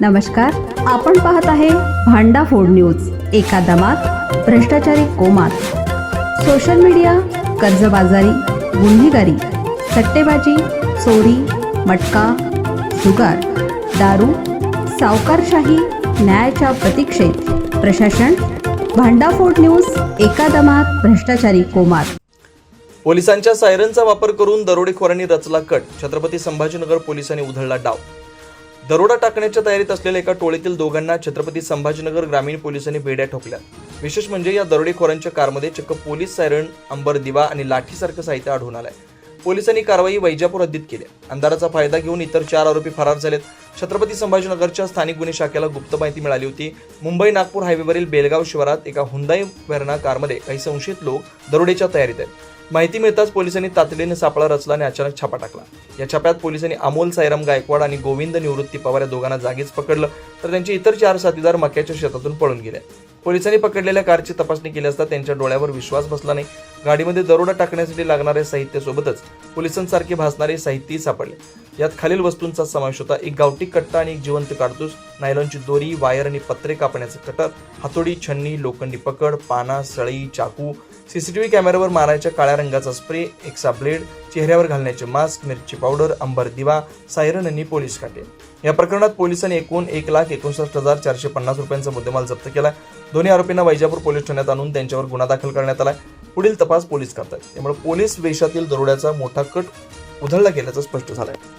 नमस्कार आपण पाहत आहे भांडा फोड न्यूज एका दमात भ्रष्टाचारी कोमात. सोशल मीडिया कर्जबाजारी गुन्हेगारी सट्टेबाजी चोरी मटका जुगार दारू सावकारशाही न्यायाच्या प्रतीक्षेत. प्रशासन भांडाफोड न्यूज एका दमात भ्रष्टाचारी कोमात. पोलिसांच्या सायरनचा वापर करून दरोडेखोरांनी रचला कट. छत्रपती संभाजीनगर पोलिसांनी उधळला डाव. दरोडा टाकण्याच्या तयारीत असलेल्या एका टोळीतील दोघांना छत्रपती संभाजीनगर ग्रामीण पोलिसांनी बेड्या ठोकल्या. विशेष म्हणजे या दरोडेखोरांच्या कारमध्ये चक्क पोलीस सायरन अंबर दिवा आणि लाठीसारखं साहित्य आढळून आलंय. पोलिसांनी कारवाई वैजापूर हद्दीत केली अंधाराचा फायदा घेऊन इतर चार आरोपी फरार झालेत. छत्रपती संभाजीनगरच्या स्थानिक गुन्हे शाखेला गुप्त माहिती मिळाली होती. मुंबई नागपूर हायवेवरील बेलगाव शिवारात एका हुंदाई वेरणा कारमध्ये काही संशयित लोक दरोडेच्या तयारीत आहेत. माहिती मिळताच पोलिसांनी तातडीने सापळा रचला आणि अचानक छापा टाकला. या छाप्यात पोलिसांनी अमोल सायराम गायकवाड आणि गोविंद निवृत्ती पवार या दोघांना जागीच पकडलं तर त्यांचे इतर चार साथीदार मक्याच्या शेतातून पळून गेले. पोलिसांनी पकडलेल्या कारची तपासणी केली असता त्यांच्या डोळ्यावर विश्वास बसला नाही. गाडीमध्ये दरोडा टाकण्यासाठी लागणाऱ्या साहित्यासोबतच पोलिसांसारखे भासणारे साहित्यही सापडले. यात खालील वस्तूंचा समावेश होता. एक गावठी कट्टा आणि एक जिवंत काडतूस नायलॉनची दोरी वायर आणि पत्रे कापण्याचं कटर हातोडी छन्नी लोखंडी पकड पाना सळई चाकू सीसीटीव्ही कॅमेऱ्यावर मारायच्या काळ्या रंगाचा स्प्रे एक्सा ब्लेड चेहऱ्यावर घालण्याचे मास्क मिरची पावडर अंबर दिवा सायरन आणि पोलीस काटे. या प्रकरणात पोलिसांनी एकूण एक लाख एकोणसष्ट हजार चारशे पन्नास रुपयांचा मुद्देमाल जप्त केला दोन्ही आरोपींना वैजापूर पोलीस ठाण्यात आणून त्यांच्यावर गुन्हा दाखल करण्यात आला पुढील तपास पोलीस करतात. त्यामुळे पोलीस वेशातील दरोड्याचा मोठा कट उधळला गेल्याचं स्पष्ट झालंय.